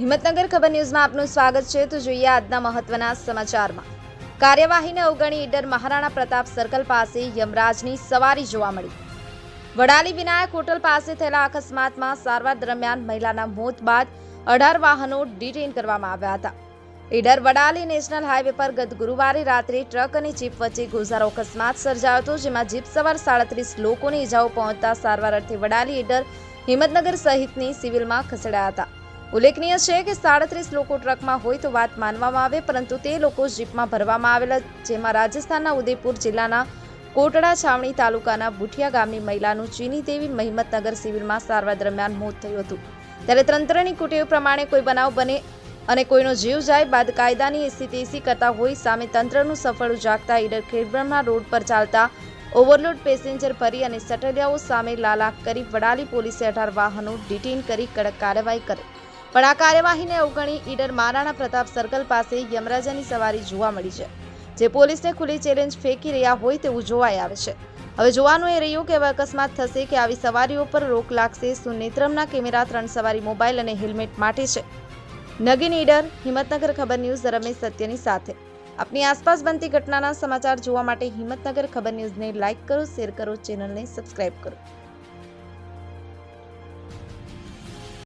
હિંમતનગર ખબર ન્યૂઝમાં આપનું સ્વાગત છે. તો જોઈએ આજના મહત્વના સમાચારમાં. કાર્યવાહીને અવગણી ઈડર મહારાણા પ્રતાપ સર્કલ પાસે યમરાજની સવારી જોવા મળી. વડાલી વિનાયક હોટલ પાસે થયેલા અકસ્માતમાં સારવાર દરમિયાન મહિલાના મોત બાદ અઢાર વાહનો ડિટેન કરવામાં આવ્યા હતા. ઈડર વડાલી નેશનલ હાઈવે પર ગત ગુરુવારે રાત્રે ટ્રક અને જીપ વચ્ચે ગોઝારો અકસ્માત સર્જાયો હતો, જેમાં જીપ સવાર સાડત્રીસ લોકોને ઈજાઓ પહોંચતા સારવાર અર્થે વડાલી ઈડર હિંમતનગર સહિતની સિવિલમાં ખસેડાયા હતા. ઉલ્લેખનીય છે કે સાડત્રીસ લોકો ટ્રકમાં હોય તો વાત માનવામાં આવે, પરંતુ તે લોકો જીપમાં ભરવામાં આવેલા, જેમાં રાજસ્થાનના ઉદયપુર જિલ્લાના કોટડા છાવણી તાલુકાના બુઠિયા ગામની મહિલાનું ચીની દેવી મહિમતનગર સિવિલમાં સારવાર દરમિયાન મોત થયું હતું. ત્યારે તંત્રની કુટેવ પ્રમાણે કોઈ બનાવ બને અને કોઈનો જીવ જાય બાદ કાયદાની એસીતેસી કરતા હોય સામે તંત્રનું સફળ ઉજાગતા ઈડર ખેડબ્રહ્મા રોડ પર ચાલતા ઓવરલોડ પેસેન્જર ભરી અને સટલિયાઓ સામે લાલાક કરી વડાલી પોલીસે અઢાર વાહનો ડિટેઇન કરી કડક કાર્યવાહી કરી. પણ આ કાર્યવાહીને અવગણી ઈડર મહારાણા પ્રતાપ સર્કલ પાસે યમરાજાની સવારી જોવા મળી છે. જે પોલીસને ખુલ્લી ચેલેન્જ ફેંકી રહ્યા હોય તેવું જોવાઈ આવે છે. હવે જોવાનું એ રહ્યું કે હવે અકસ્માત થશે કે આવી સવારીઓ પર રોક લાગશે શું નેત્રમના કેમેરા ત્રણ સવારી મોબાઈલ અને હેલ્મેટ માટે છે. નગીન ઈડર, હિંમતનગર ખબર ન્યૂઝ, રમેશ સત્યની સાથે. આપની આસપાસ બનતી ઘટનાના સમાચાર જોવા માટે હિંમતનગર ખબર ન્યૂઝને લાઇક કરો, શેર કરો, ચેનલને સબસ્ક્રાઇબ કરો.